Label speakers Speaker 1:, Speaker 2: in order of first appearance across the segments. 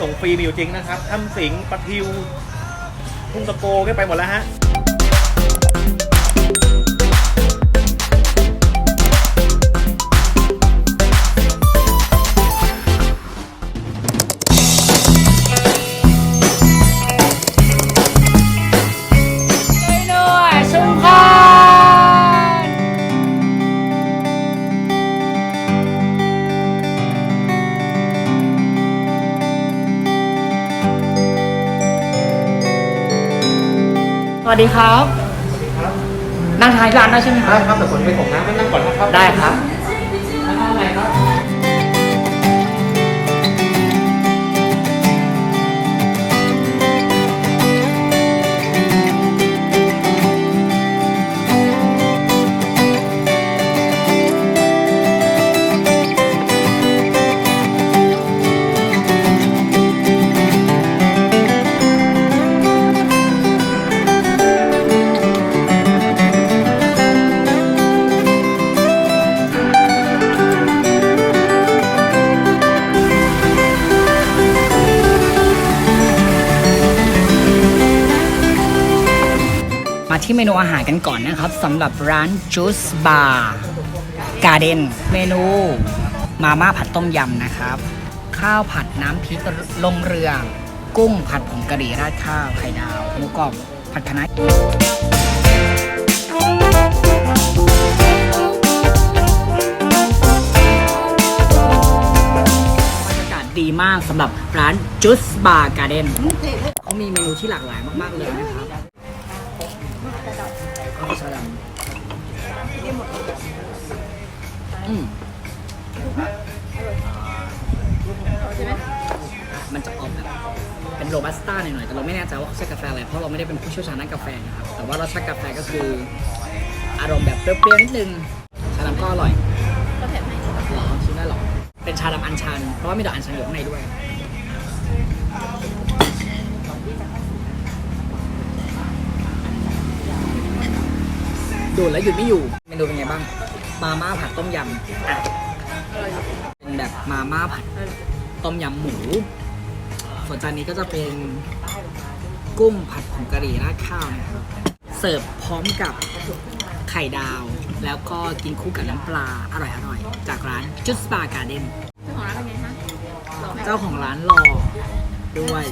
Speaker 1: ส่งฟรีมีอยู่จริงนะครับถ้ำสิงห์ปะทิวทุ่งตะโกก็ไปหมดแล้วฮะ
Speaker 2: สวัสดีครับ นั่งทานที่ร้านได้ใช่ไหมค
Speaker 1: ได้
Speaker 2: รับ
Speaker 1: ครับแต่คนไปส่งน้ำนั่งก่อนนะครับ
Speaker 2: ได้ครับ ที่เมนูอาหารกันก่อนนะครับสำหรับร้าน Juice Bar Garden เมนู มาม่าผัดต้มยำนะครับ ข้าวผัดน้ำพริกลงเรือ กุ้งผัดผงกะหรี่ราดข้าวไข่ดาวหมูกรอบผัดคะน้าบรรยากาศดีมากสำหรับร้าน Juice Bar Garden เขามีเมนูที่หลากหลายมาก ๆ เลยนะครับ อืมมันจะออกแบบเป็นโรบัสต้าหน่อยๆแต่เราไม่แน่ใจว่าเขาใช้กาแฟอะไร เพราะเราไม่ได้เป็นผู้เชี่ยวชาญด้านกาแฟนะครับ แต่ว่ารสชาติกาแฟก็คืออารมณ์แบบเปรี้ยวๆนิดนึง ชาดำก็อร่อยก็แผ่นไหนหรอชิมได้หรอ เป็นชาดำอัญชัน เพราะว่ามีดอกอัญชันอยู่ข้างในด้วยดูดแล้วหยุดไม่อยู่เมนูเป็นไงบ้าง มาม่าผัดต้มยำเป็นแบบมาม่าผัดต้มยำหมู ส่วนจานนี้ก็จะเป็นกุ้งผัดผงกะหรี่ราดข้าวนะครับ เสิร์ฟพร้อมกับไข่ดาว แล้วก็กินคู่กับน้ำปลาอร่อยอร่อยๆจากร้านจุดสปาการ์เด้นเจ้าของร้านหล่อด้วย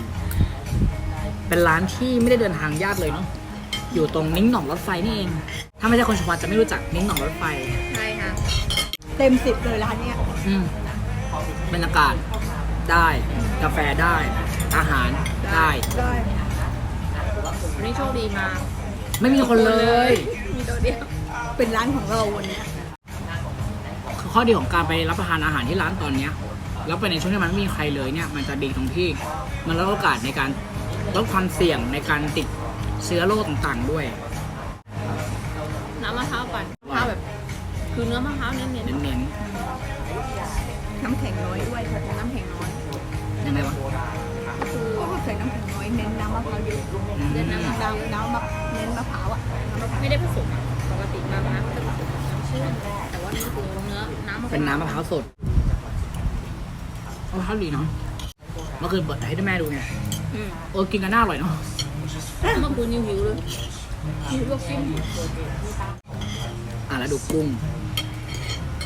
Speaker 2: เป็นร้านที่ไม่ได้เดินทางยากเลยเนาะอยู่ตรงนิ้งหนองรถไฟนี่เอง ถ้าไม่ใช่คนชุมพรจะไม่รู้จักนิ้งหนองรถไฟ
Speaker 3: เต็มสิบเลยร้านเนี้ย
Speaker 2: อืมบรรยากาศได้ กาแฟได้ อาหารได้
Speaker 3: ได้
Speaker 4: วันนี้โชคดีมาก
Speaker 2: ไม่มีคนเลย
Speaker 4: มีตัวเดียว
Speaker 3: เป็นร้านของเราวันเนี้ย
Speaker 2: คือข้อดีของการไปรับประทานอาหารที่ร้านตอนเนี้ย แล้วไปในช่วงที่มันไม่มีใครเลยเนี่ย มันจะดีตรงที่ มันลดโอกาสในการลดความเสี่ยงในการติดเชื้อโรคต่างๆด้วย
Speaker 4: น้ำมะพร้าวปั่นมะพร้าวแบบ คือเนื้อมะพร้าวเน้น
Speaker 2: เน้น
Speaker 3: น้ำแข็งน้อยด้วย
Speaker 4: ๆน้ำแข็งน้อย
Speaker 2: ๆยังไงวะ
Speaker 3: ก็ใส่น้ำแข็งน้อยเน้นน้ำมะพร้าวเยอะ
Speaker 2: อืม
Speaker 4: เน้นน้ำมะพร้าว
Speaker 3: น้ำน้ำมะเน้นมะพร้าวอะ
Speaker 4: ไม่ได้ผสมอะปกติมะพร้าวจะผสมกับน้ำเชื่อมแต่ว่านี่คือเนื้อน้ำมะพร้าว
Speaker 2: เป็นน้ำมะพร้าวสดมะพร้าวดีเนาะเมื่อคืนเปิดให้แม่ดูไง
Speaker 4: อืม
Speaker 2: เออกินกันน่าอร่อยเนาะ
Speaker 4: เมื่อคืนยังหิวเลยหิวลวกจิ้ม
Speaker 2: อะแล้วดูกุ้ง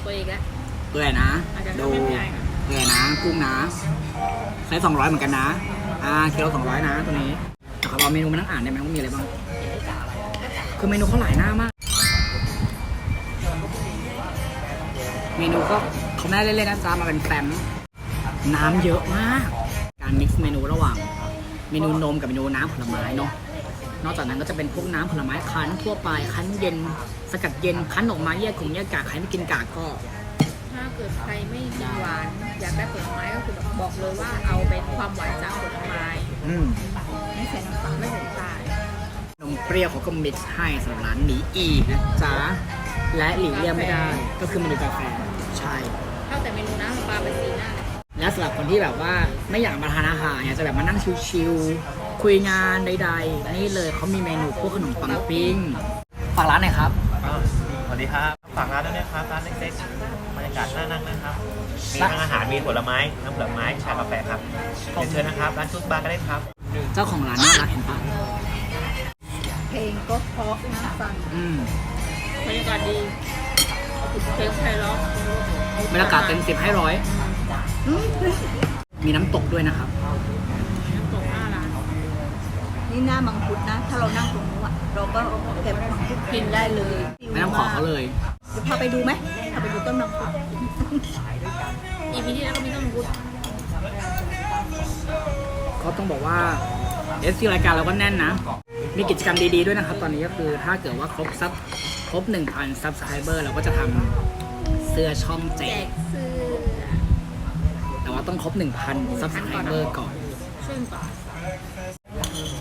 Speaker 4: ตัวอีกแล้ว
Speaker 2: เปื่อยนะ
Speaker 4: อาจจะ
Speaker 2: ดู
Speaker 4: ไม่เป็นไรค่ะ
Speaker 2: เปื่อยนะ กุ้งนะไซส์สองร้อยเหมือนกันนะ อ่ากิโลสองร้อยนะตัวนี้นะครับเอาเมนูมานั่งอ่านได้ไหมว่ามีอะไรบ้าง คือเมนูเขาหลายหน้ามาก เมนูก็เขาไม่ได้เล่นๆนะจ๊ะมาเป็นแฟ้มน้ำเยอะมาก การมิกซ์เมนูระหว่าง เมนูนมกับเมนูน้ำผลไม้เนาะนอกจากนั้นก็จะเป็นพวกน้ำผลไม้คั้นทั่วไปคั้นเย็น สกัดเย็นคั้นออกมาแยกกลุ่มแยกกากใครไม่กินกากก็
Speaker 4: ถ้าเกิดใครไม่กินหวานอยากได้ผลไม้ก็คือแบบบอกเลยว่าเอาเป็นความหวานจากผลไม้
Speaker 2: อืม
Speaker 3: ไม่ใส่น้ำตาล
Speaker 4: ไม่ใส่น้ำตาล
Speaker 2: นมเปรี้ยวเขาก็มิกซ์ให้สำหรับร้านหนีอีนะจ๊ะและหลีกเลี่ยงไม่ได้ก็คือเมนูกาแฟใช่
Speaker 4: เข้าแต่เมนูน้ำปลาเป็นสีหน้า
Speaker 2: และสำหรับคนที่แบบว่าไม่อยากมาทานอาหารอยากจะแบบมานั่งชิลๆคุยงานใดๆ นี่เลยเขามีเมนูพวกขนมปังปิ้งฝากร้านหน่อยครับ
Speaker 1: สวัสดีครับ ฝากร้านด้วยนะครับร้านเล็กๆบรรยากาศน่านั่งนะครับ มีทั้งอาหารมีผลไม้น้ำผลไม้ชากาแฟครับเรียนเชิญนะครับร้านชุดบาร์ก็ได้ครับ
Speaker 2: เจ้าของร้านน่ารักเห็นปะ
Speaker 3: เพลงก็เพราะนะฟัง
Speaker 2: อืม
Speaker 4: บรรยากาศดีเพลงไพเราะ
Speaker 2: บรรยากาศเต็มสิบให้ร้อย
Speaker 3: อืม
Speaker 2: มีน้ำตกด้วยนะครับ
Speaker 4: น้ำตกหน้าร้าน
Speaker 3: นี่หน้ามังคุดนะ ถ้าเรานั่งตรงนู้นอะเราก็เก็บมังคุดกินได้เลย
Speaker 2: ไม่ต้องขอเขาเลย
Speaker 3: เดี๋ยวพาไปดูไหมพาไปดูต้นมังคุด
Speaker 4: อีพีที่แล้วก็มีต้นมังคุด
Speaker 2: ก็ต้องบอกว่าเอสซีรายการเราก็แน่นนะ มีกิจกรรมดีๆด้วยนะครับ ตอนนี้ก็คือถ้าเกิดว่าครบซับครบ1,000ซับสไครเบอร์เราก็จะทำเสื้อช่องแจ
Speaker 4: แจ
Speaker 2: ก
Speaker 4: กเสื้อ
Speaker 2: แต่ว่าต้องครบ1,000ซับสไครเบอร์ก่อน
Speaker 4: ช่วยก่อน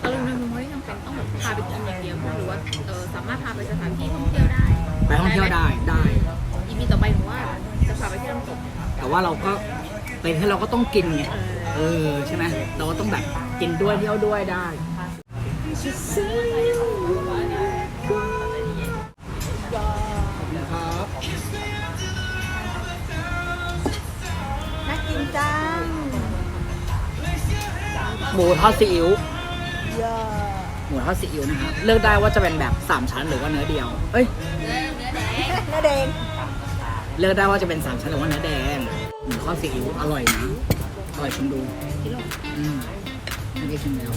Speaker 4: เราลืมนึงว่าไม่จำเป็นต้องแบบพาไปกินอย่างเดียวหรือว่าเออสามารถพาไปสถานที่ท่องเที่ยว ได้
Speaker 2: ไปท่องเที่ยวได้ได้
Speaker 4: อีพีต่อไปหนูว่าจะพาไปที่น้ำตก
Speaker 2: แต่ว่าเราก็เป็นให้เราก็ต้องกินไง
Speaker 4: เออ
Speaker 2: เออใช่ไหมเราก็ต้องแบบกินด้วยเที่ยวด้วยได้ครับ
Speaker 3: น่ากินจัง
Speaker 2: หมูทอดซีอิ๊ว
Speaker 3: เยอะ
Speaker 2: หมูทอดซีอิ๊วนะครับเลือกได้ว่าจะเป็นแบบ 3 ชั้นหรือว่าเนื้อเดียว เอ้ย
Speaker 4: เนื้อแดง
Speaker 3: เลื
Speaker 2: อกได้ว่าจะเป็นสามชั้นหรือว่าเนื้อแดงหมูทอดซีอิ๊วอร่อยนะอร่อยชิมดูอืมไม่ได้ชิมแล้ว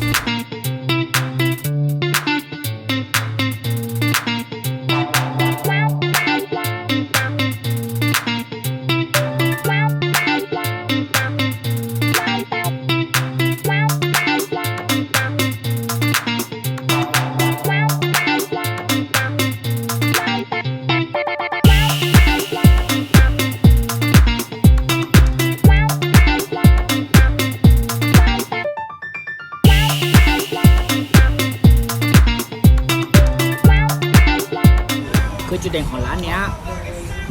Speaker 2: คือจุดเด่นของร้านเนี้ย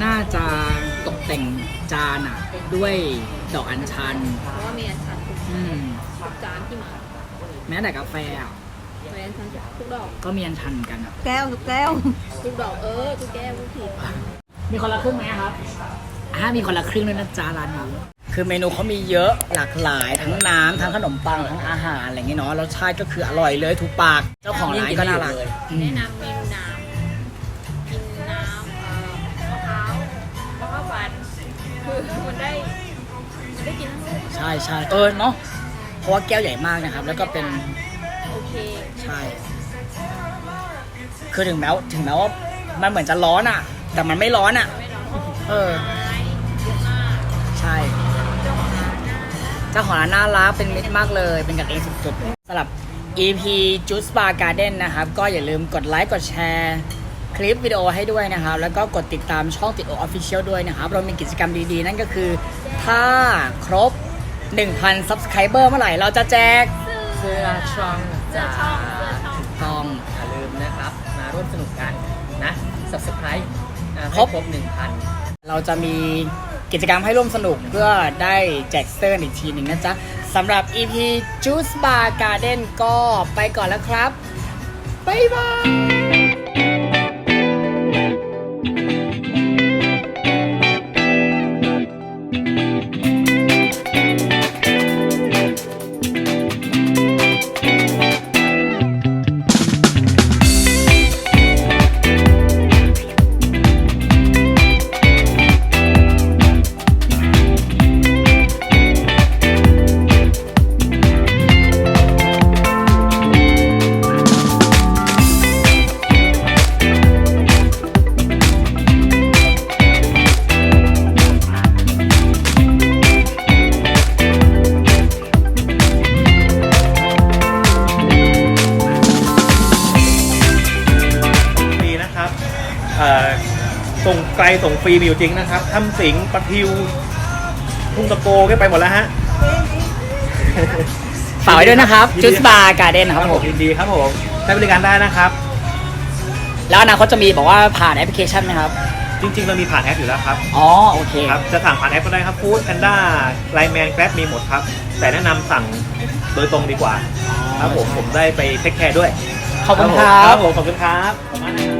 Speaker 2: น่าจะตกแต่งจานอะ ด้วยดอกอัญชัน
Speaker 4: เพราะว่ามีอันชันทุก
Speaker 2: อืม
Speaker 4: จานที่มา
Speaker 2: แม้แต่กาแฟอะ
Speaker 4: มีอันชันทุกดอก
Speaker 2: ก็มีอัญชันเหมือนกันอะ
Speaker 3: แก้วทุกแก้ว
Speaker 4: ทุกดอกเออทุกแก้วทุกผิด
Speaker 2: มีคนละครึ่งไหมครับอ่ามีคนละครึ่งด้วยนะจ๊ะร้านนี้คือเมนูเขามีเยอะหลากหลายทั้งน้ำทั้งขนมปังทั้งอาหารอะไรอย่างเงี้ยเนาะรสชาติก็คืออร่อยเลยถูกปาก เจ้าของร้านก็น่ารัก อืม
Speaker 4: แนะนำเมนูน้ำ มันได้มันได้กินทั้งลูก
Speaker 2: ใช่ใช่เออเนาะเพราะว่าแก้วใหญ่มากนะครับ แล้วก็เป็น
Speaker 4: โอเค
Speaker 2: ใช่ คือถึงแม้วถึงแม้ว่ามันเหมือนจะร้อนอะ แต่มันไม่ร้อนอะ
Speaker 4: ไม่ร้อน
Speaker 2: เออ
Speaker 4: ไม้เยอะมาก
Speaker 2: ใช่
Speaker 4: เจ้าของร้านน่า
Speaker 2: เจ้าของร้านน่ารักเป็นมิตรมากเลย เป็นกันเองสุดๆสำหรับ EP Juice Bar Garden นะครับ ก็อย่าลืมกดไลค์กดแชร์ คลิปวิดีโอให้ด้วยนะครับ แล้วก็กดติดตามช่องติดโออฟฟิเชียลด้วยนะครับ เรามีกิจกรรมดีๆ นั่นก็คือ ถ้าครบ 1,000 Subscriber เมื่อไหร่เราจะแจกเสื้อช่อง
Speaker 4: เสื้อช่องเสื้อช่อง
Speaker 2: ทอง
Speaker 5: อย่าลืมนะครับ มาร่วมสนุกกันนะ subscribe อ่า
Speaker 2: ครบ
Speaker 5: ให้ครบ 1,000
Speaker 2: เราจะมีกิจกรรมให้ร่วมสนุกเพื่อได้แจกเสื้ออีกทีหนึ่งนะจ๊ะสำหรับ EP Juice Bar Garden ก็ไปก่อนแล้วครับ บ๊ายบาย
Speaker 1: ฟ ส่งไกลส่งฟรีมีอยู่จริงนะครับทำสิงปะทิว ทุ่งตะโกขึ้นไปหมดแล้วฮะ
Speaker 2: ฝากไว้ด้วยนะครับ Juice Bar Garden
Speaker 1: ค
Speaker 2: ค
Speaker 1: รั
Speaker 2: รั
Speaker 1: บบผ
Speaker 2: ผมม
Speaker 1: ยินดีครับผมใช้บริการได้นะครับ
Speaker 2: แล้วอนาคตจะมีบอกว่าผ่านแอปพลิเคชันไหมครับ
Speaker 1: จริงๆ เรามีผ่านแอปอยู่แล้วครับ
Speaker 2: อ๋อ โอเค
Speaker 1: ครับจะสั่งผ่านแอปก็ได้ครับฟู้ดแพนด้าไลแมนแกร็บมีหมดครับ แต่แนะนำสั่งโดยตรงดีกว่าครับผมผมได้ไปเทคแคร์ด้วย
Speaker 2: ขอบคุณค
Speaker 1: ค
Speaker 2: รั
Speaker 1: รับบผมขอบคุณครับขอบคุณมากนะครับ